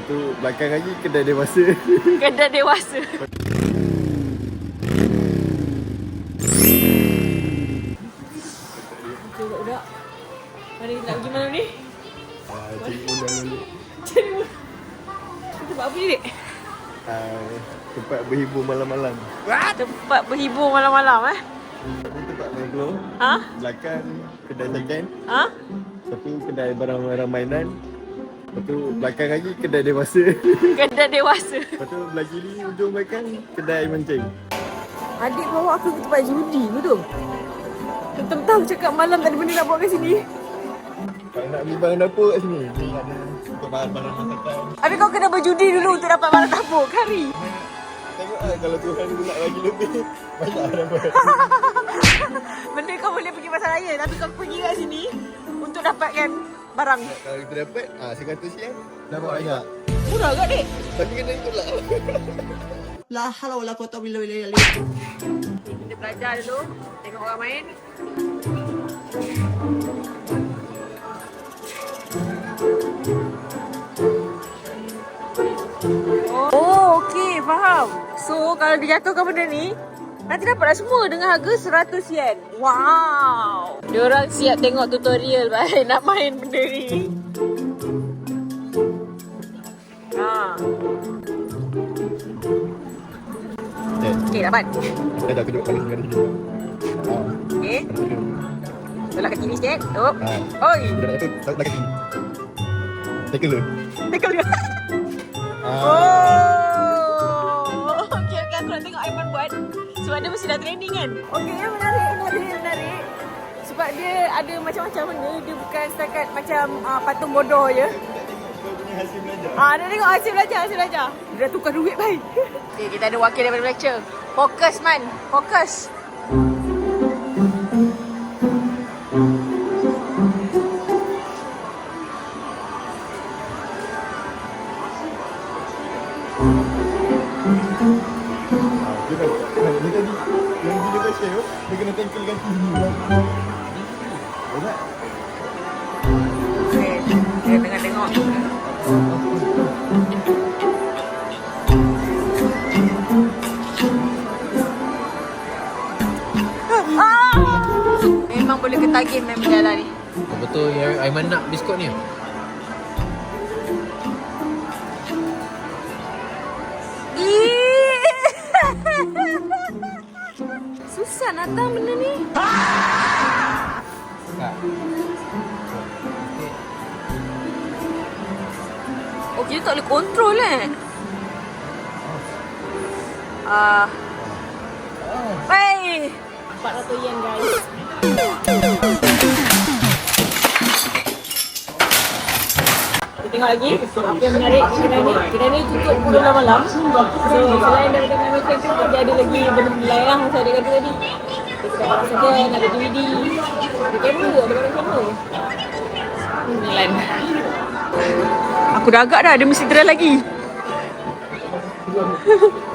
Lepas tu belakang lagi kedai dewasa. Kedai dewasa. Okay, budak-budak. Mari kita nak pergi mana ni? Ah, cari undang dulu. Cari mana? Kita buat apa ni, Dek? Ah, tempat berhibur malam-malam. Tempat berhibur malam-malam, eh? Ini tempat main glow. Ha? Belakang kedai second. Ha? Satu kedai barang-barang mainan. Lepas tu belakang lagi kedai dewasa. Kedai dewasa. Lepas tu belah kiri ujung belakang kedai mancing. Adik bawa aku ke tempat judi, betul? Tentu tahu cakap malam tak ada benda nak buat kat sini. Kalau nak beli barang dapur kat sini. Ni ada barang-barang masakan. Habis kau kena berjudi dulu untuk dapat barang dapur, kari. Tengok lah kalau Tuhan nak bagi lebih. Banyak dapat. Benda kau boleh pergi pasar raya tapi kau pergi kat sini untuk dapatkan barang. Kalau kita dapat, ah 100 yen. Dapat banyak. Murah ke, Dek? Tapi kena ikut lah. La haula wala quwata illa billah. Kita belajar dulu, tengok orang main. Oh, okey, faham. So, kalau dijatuhkan benda ni, nanti dapatlah semua dengan harga 100 yen. Wow. Diorang siap tengok tutorial baik nak main benda ni. Ha. Eh, Okey, dapat. dah dah kedua kali. Ah, Okey. Belah ke kiri sikit. Oh. Ah. Oi. Dah dah tu, dah dah a look. Tekel dia. Ah, Oh. Sebab dia mesti dah training kan? Okey, ya menarik, menarik, menarik. Sebab dia ada macam-macam benda. Dia bukan setakat macam uh, patung bodoh je. belajar. Ah, dia tengok hasil belajar, hasil belajar. Dia dah tukar duit baik. Okey, kita ada wakil daripada lecture. Fokus man, fokus. Ah, dia dah, dia tadi yang share tu, dia kena! Memang boleh ketagih main berjalan ni. Betul Aiman nak biskut ni. Nak tahu benda ni. Oh, kita tak boleh kontrol eh. Ah. Hey! 400 yen guys. tengok lagi apa yang menarik kedai ni. Kedai ni tutup pukul 12 malam. So, selain daripada main macam tu, dia ada lagi benda-benda lain lah macam dia kata tadi. Barang second, ada DVD, ada kamera, ada barang kamera. Hmm, lain. Aku dah agak dah, dia mesti try lagi.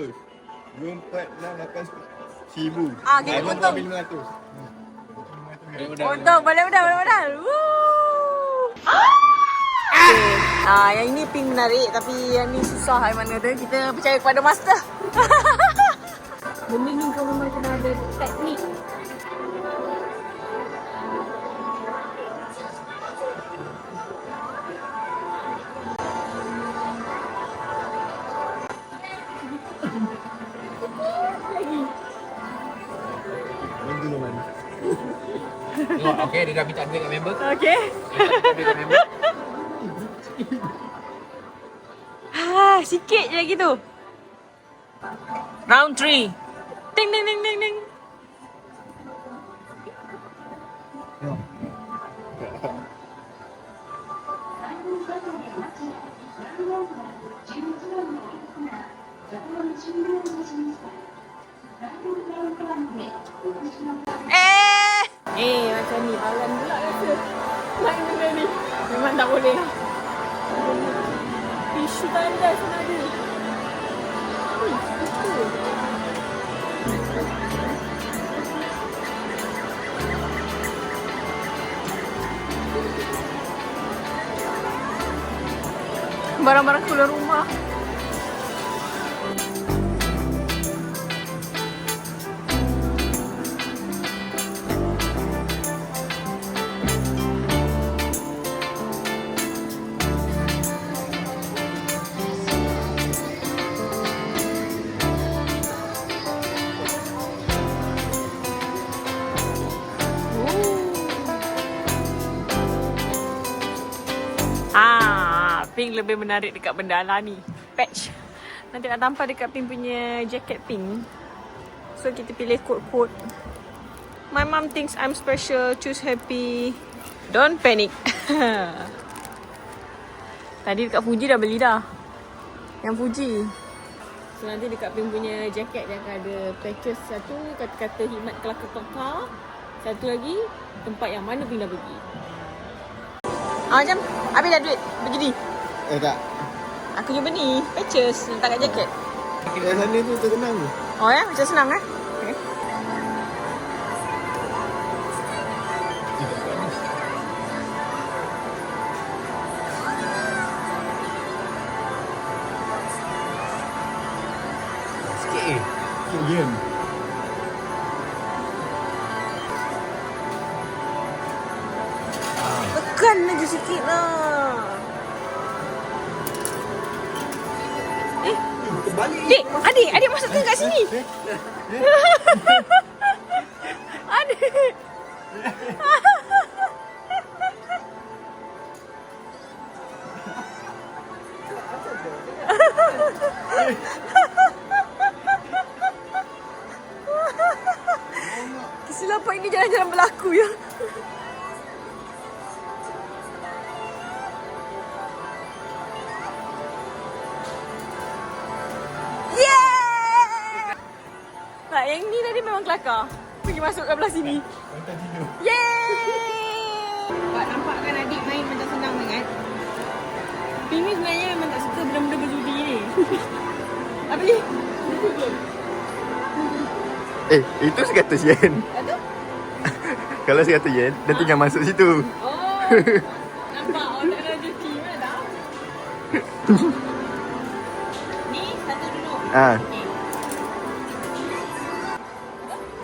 200. 2, 4, 6, 8, 1000. Ah, kita ambil 500. Untung balik modal, balik modal. Woo! Okay. Ah, yang ini pin menarik tapi yang ni susah Aiman kata. Kita percaya kepada master. Benda ni kau memang kena ada teknik. Tengok, okey dia dah minta duit kat member. Okay. Kat member. Ha, sikit je lagi tu. Round 3. Ding ding ding ding ding. Tak boleh lah. Tisu tandas pun ada. Tisu. Barang-barang keluar rumah. Pink lebih menarik dekat benda ala ni. Patch. Nanti nak tampal dekat pink punya jacket pink. So kita pilih quote-quote. My mom thinks I'm special. Choose happy. Don't panic. Tadi dekat Fuji dah beli dah. Yang Fuji. So nanti dekat pink punya jacket dia akan ada patches satu kata-kata hikmat kelakar-kelakar. Satu lagi tempat yang mana pink dah pergi. Ah, macam habis dah duit begini. Eh tak. Aku jumpa ni, patches letak kat jaket. Kat sana tu terkenang ni. Oh ya, macam senang eh. Okay. Sikit eh. Yen. Tekan lagi sikit lah. Dik, adik, adik masukkan kat sini. Adik. Yang ni tadi memang kelakar. Pergi masuk kat belah sini. Mantan tidur. Yeay! Buat nampak kan adik main macam senang sangat. Ping ni sebenarnya memang tak suka benda-benda berjudi ni. Apa ni? Eh, itu 100 yen. Ada? Kalau 100 yen, dia tinggal masuk situ. Oh! nampak orang tak ada rezeki mana tahu. ni satu dulu. Ah, Okay.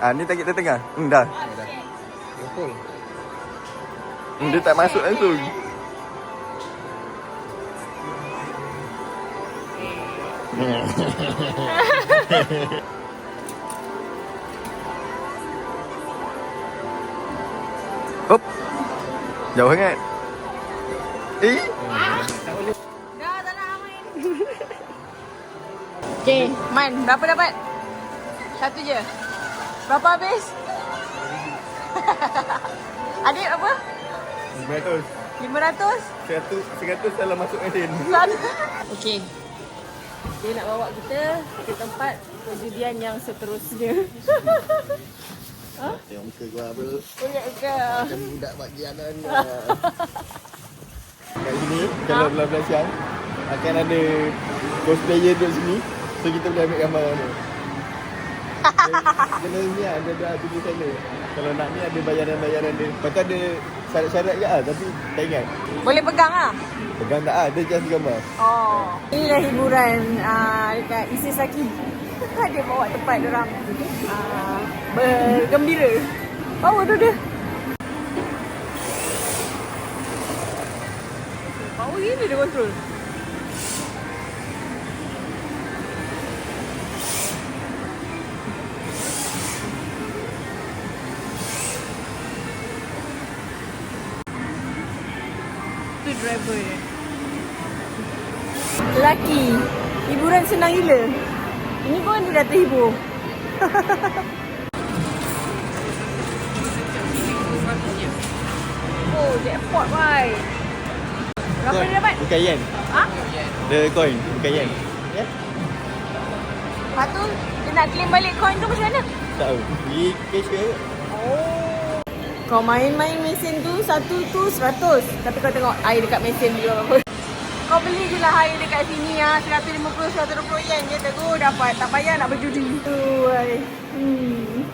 Ah ni target dia tengah. Hmm, dah. Ah, okay. Betul. Hmm, dia tak masuk langsung. Hop. Jauh sangat. Eh? Dah tak nak main. okay, main. Berapa dapat? Satu je. Berapa habis? Adik apa? 500. 500? 100, 100 dalam masuk mesin. Okey. Dia nak bawa kita ke tempat perjudian yang seterusnya. Tengok muka gua apa. Oh ya ke? Macam budak bagi anak Kat sini, kalau belah-belah siang Akan ada cosplayer duduk sini So kita boleh ambil gambar ni Kena ni lah, ada ada tulis sana Kalau nak ni ada bayaran-bayaran dia Lepas tu ada syarat-syarat ke lah Tapi tak ingat Boleh pegang ah. Pegang tak lah, dia just gambar Oh. Inilah hiburan uh, dekat Isisaki. Dia bawa tempat orang uh, bergembira. Power tu dia. Power gila dia control. Driver dia. Lelaki Hiburan senang gila Ini pun dia dah terhibur Oh jackpot boy. Berapa dia dapat? Bukan yen. Ha? The coin, bukan yen. Ya? Lepas tu, dia nak claim balik coin tu macam mana? Tak tahu. Pergi cashier. Oh. Kau main-main mesin tu, satu tu seratus. Tapi kau tengok air dekat mesin dia. Kau beli je lah air dekat sini ya. 150, 120 yen je tegur dapat. Tak payah nak berjudi. Tu. Hmm.